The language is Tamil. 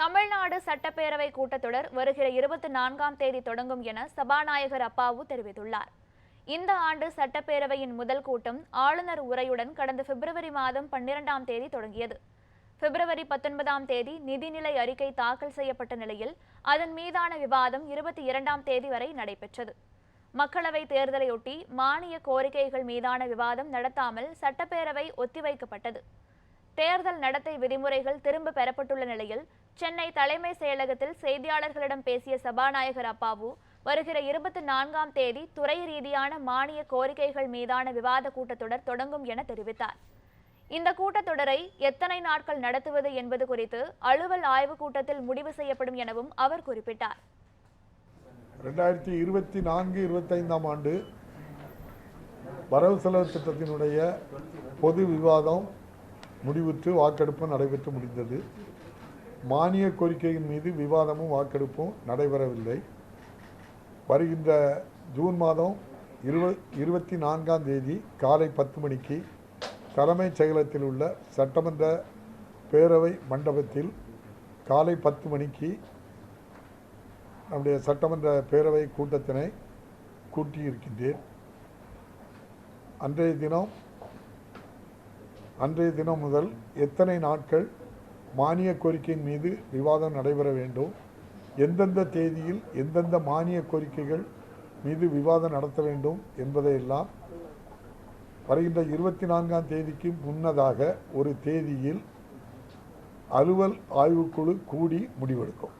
தமிழ்நாடு சட்டப்பேரவை கூட்டத்தொடர் வருகிற இருபத்தி நான்காம் தேதி தொடங்கும் என சபாநாயகர் அப்பாவு தெரிவித்துள்ளார். இந்த ஆண்டு சட்டப்பேரவையின் முதல் கூட்டம் ஆளுநர் உரையுடன் கடந்த பிப்ரவரி மாதம் பன்னிரெண்டாம் தேதி தொடங்கியது. பிப்ரவரி பத்தொன்பதாம் தேதி நிதிநிலை அறிக்கை தாக்கல் செய்யப்பட்ட நிலையில் அதன் மீதான விவாதம் இருபத்தி இரண்டாம் தேதி வரை நடைபெற்றது. மக்களவை தேர்தலையொட்டி மானிய கோரிக்கைகள் மீதான விவாதம் நடத்தாமல் சட்டப்பேரவை ஒத்திவைக்கப்பட்டது. தேர்தல் நடத்தை விதிமுறைகள் திரும்ப பெறப்பட்டுள்ள நிலையில் சென்னை தலைமை செயலகத்தில் செய்தியாளர்களிடம் பேசிய சபாநாயகர் அப்பாவு வருகிற இருபத்தி நான்காம் தேதி துறை ரீதியான மானிய கோரிக்கைகள் மீதான விவாத கூட்டத்தொடர் தொடங்கும் என தெரிவித்தார். இந்த கூட்டத்தொடரை எத்தனை நாட்கள் நடத்துவது என்பது குறித்து அலுவல் ஆய்வுக் கூட்டத்தில் முடிவு செய்யப்படும் எனவும் அவர் குறிப்பிட்டார். ரெண்டாயிரத்தி இருபத்தி நான்கு இருபத்தைந்தாம் ஆண்டு வரவு செலவு திட்டத்தினுடைய பொது விவாதம் முடிவுற்று வாக்கெடுப்பு நடைபெற்று முடிந்தது. மானிய கோரிக்கையின் மீது விவாதமும் வாக்கெடுப்பும் நடைபெறவில்லை. வருகின்ற ஜூன் மாதம் இருவ இருபத்தி நான்காம் தேதி காலை பத்து மணிக்கு தலைமைச் செயலகத்தில் உள்ள சட்டமன்ற பேரவை மண்டபத்தில் காலை பத்து மணிக்கு நம்முடைய சட்டமன்ற பேரவை கூட்டத்தினை கூட்டியிருக்கின்றேன். அன்றைய தினம் அன்றைய தினம் முதல் எத்தனை நாட்கள் மானிய கோரிக்கையின் மீது விவாதம் நடைபெற வேண்டும். எந்தெந்த தேதியில் எந்தெந்த மானிய கோரிக்கைகள் மீது விவாதம் நடத்த வேண்டும் என்பதையெல்லாம் வருகின்ற இருபத்தி நான்காம் தேதிக்கு முன்னதாக ஒரு தேதியில் அலுவல் ஆய்வுக்குழு கூடி முடிவெடுக்கும்.